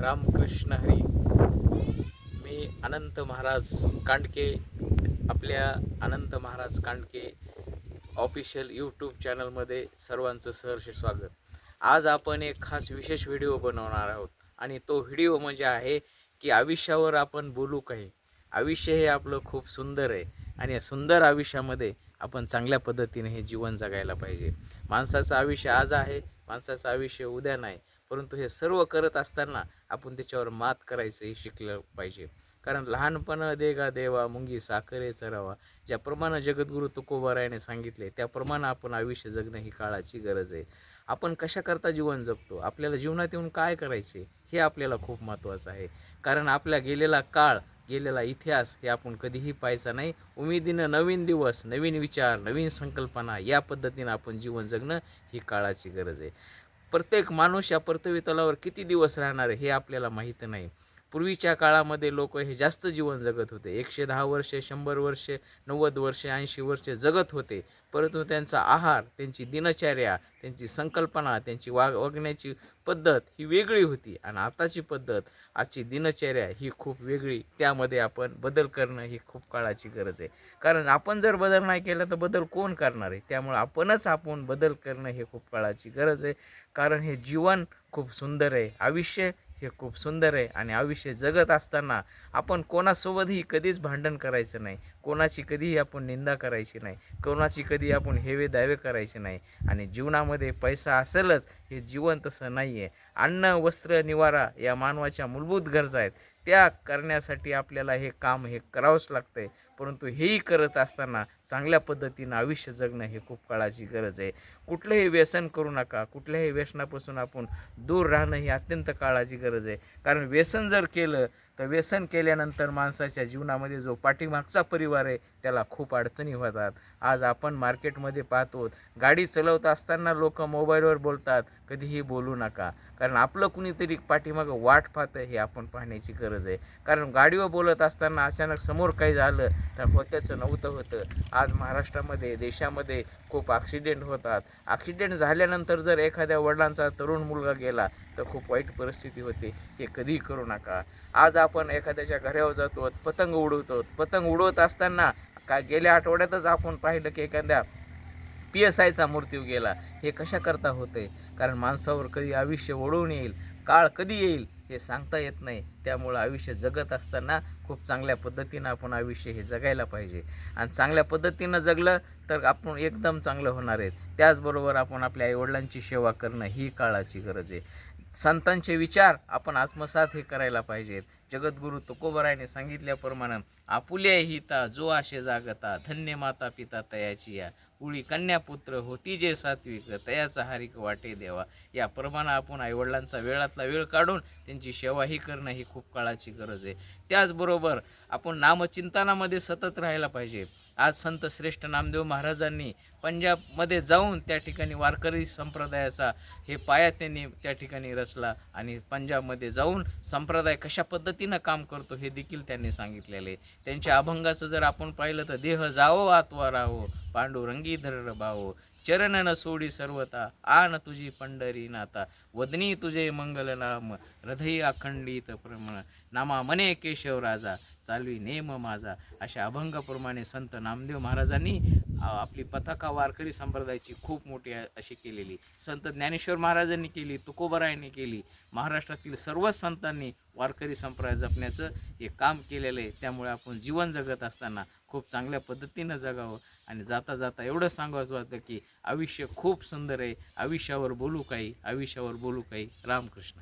रामकृष्ण हरी. मी अनंत महाराज कांडके आपल्या Anant Maharaj Kandke official YouTube चॅनलमध्ये सर्वांचं सहर्ष स्वागत. आज आपण एक खास विशेष व्हिडिओ बनवणार आहोत आणि तो व्हिडिओ म्हणजे आहे की आयुष्यावर आपण बोलू काही. आयुष्य हे आपलं खूप सुंदर आहे आणि या सुंदर आयुष्यामध्ये आपण चांगल्या पद्धतीने हे जीवन जगायला पाहिजे. माणसाचं आयुष्य आज आहे माणसाचं आयुष्य उद्या नाही. परंतु हे सर्व करत असताना आपण त्याच्यावर मात करायचं हे शिकलं पाहिजे. कारण लहानपण देगा देवा मुंगी साखरे चरावा ज्याप्रमाणे जगद्गुरु तुकोबारायाने सांगितले त्याप्रमाणे आपण आयुष्य जगणं ही काळाची गरज आहे. आपण कशाकरता जीवन जगतो? आपल्याला जीवनात येऊन काय करायचे? हे आपल्याला खूप महत्त्वाचं आहे. कारण आपल्या गेलेला काळ गेलेला इतिहास हे आपण कधीही पाहायचा नाही. उमेदीनं नवीन दिवस नवीन विचार नवीन संकल्पना या पद्धतीनं आपण जीवन जगणं ही काळाची गरज आहे. प्रत्येक माणूस या पृथ्वी तलावर किती दिवस राहणार हे आपल्याला माहीत नाही. पूर्वीच्या काळामध्ये लोक हे जास्त जीवन जगत होते. एकशे दहा वर्षे शंभर वर्षे नव्वद वर्षे ऐंशी वर्षे जगत होते. परंतु त्यांचा आहार त्यांची दिनचर्या त्यांची संकल्पना त्यांची वाग वागण्याची पद्धत ही वेगळी होती आणि आताची पद्धत आजची दिनचर्या ही खूप वेगळी. त्यामध्ये आपण बदल करणं ही खूप काळाची गरज आहे. कारण आपण जर बदल नाही केला तर बदल कोण करणार आहे? त्यामुळे आपणच आपण बदल करणं हे खूप काळाची गरज आहे. कारण हे जीवन खूप सुंदर आहे. आयुष्य हे खूप सुंदर आहे. आणि आयुष्य जगत असताना आपण कोणासोबतही कधीच भांडण करायचं नाही. कोणाची कधीही आपण निंदा करायची नाही. कोणाची कधी आपण हेवे दावे करायचे नाही. आणि जीवनामध्ये पैसा असेलच हे जीवन तसं नाही आहे अन्न वस्त्र निवारा या मानवाच्या मूलभूत गरजा आहेत. त्या करण्यासाठी आपल्याला हे काम हे करावंच लागतं आहे परंतु हेही करत असताना चांगल्या पद्धतीनं आयुष्य जगणं हे खूप काळाची गरज आहे. कुठलंही व्यसन करू नका. कुठल्याही व्यसनापासून आपण दूर राहणं ही अत्यंत काळाची गरज आहे. कारण व्यसन जर केलं तर व्यसन केल्यानंतर माणसाच्या जीवनामध्ये जो पाठीमागचा परिवार आहे त्याला खूप अडचणी होतात. आज आपण मार्केटमध्ये पाहतो गाडी चालवत असताना लोक मोबाईलवर बोलतात कधीही बोलू नका. कारण आपलं कुणीतरी पाठीमागं वाट पाहतं हे आपण पाहण्याची गरज आहे. कारण गाडीवर बोलत असताना अचानक समोर काही झालं तर होत्याचं नव्हतं होतं. आज महाराष्ट्रामध्ये देशामध्ये खूप ॲक्सिडेंट होतात. ॲक्सिडेंट झाल्यानंतर जर एखाद्या वडिलांचा तरुण मुलगा गेला तर खूप वाईट परिस्थिती होते. हे कधीही करू नका. आज आपण आपण एखाद्याच्या घरावर जातो पतंग उडवतो पतंग उडवत असताना का गेल्या आठवड्यातच आपण पाहिलं की एखाद्या पी एस आयचा मृत्यू गेला. हे कशा करता होते कारण माणसावर कधी आयुष्य ओढवून येईल काळ कधी येईल हे सांगता येत नाही. त्यामुळं आयुष्य जगत असताना खूप चांगल्या पद्धतीनं आपण आयुष्य हे जगायला पाहिजे. आणि चांगल्या पद्धतीनं जगलं तर आपण एकदम चांगलं होणार आहेत. त्याचबरोबर आपण आपल्या आईवडिलांची सेवा करणं ही काळाची गरज आहे. संतांचे विचार आपण आत्मसात हे करायला पाहिजेत. जगद्गुरु तुकोबरायने सांगितल्याप्रमाणे आपुल्या हिता जो आशे जागता धन्य माता पिता तयाची या. उळी कन्या पुत्र होती जे सात्विक तयाचा हारिक वाटे देवा. या प्रमाणे आपण आईवडिलांचा वेळातला वेळ काढून त्यांची सेवाही करणं ही खूप काळाची गरज आहे. त्याचबरोबर आपण नामचिंतनामध्ये सतत राहायला पाहिजे. आज संत श्रेष्ठ नामदेव महाराजांनी पंजाबमध्ये जाऊन त्या ठिकाणी वारकरी संप्रदायाचा हे पाया त्यांनी त्या ठिकाणी रचला आणि पंजाबमध्ये जाऊन संप्रदाय कशा पद्धतीनं काम करतो हे देखील त्यांनी सांगितलेले त्यांच्या अभंगाचं जर आपण पाहिलं तर देह जावो आत्वा राहो पांडुरंगी धर भाऊ चरण न सोडी सर्वता आन तुझी पंढरी नाता वदनी तुझे मंगल नाम हृदय अखंडित प्रमाण नामा मने केशव राजा चालवी नेम माझा अशा अभंगाप्रमाणे संत नामदेव महाराजांनी आपली पताका वारकरी संप्रदायाची खूप मोठी अशी केलेली. संत ज्ञानेश्वर महाराजांनी केली तुकोबरायांनी केली महाराष्ट्रातील सर्वच संतांनी वारकरी संप्रदाय जपण्याचं हे काम केलेलं आहे. त्यामुळे आपण जीवन जगत असताना खूप चांगल्या पद्धतीनं जगावं आणि जाता जाता एवढं सांगावंच वाटतं की आयुष्य खूप सुंदर आहे. आयुष्यावर बोलू काही आयुष्यावर बोलू काही. रामकृष्ण.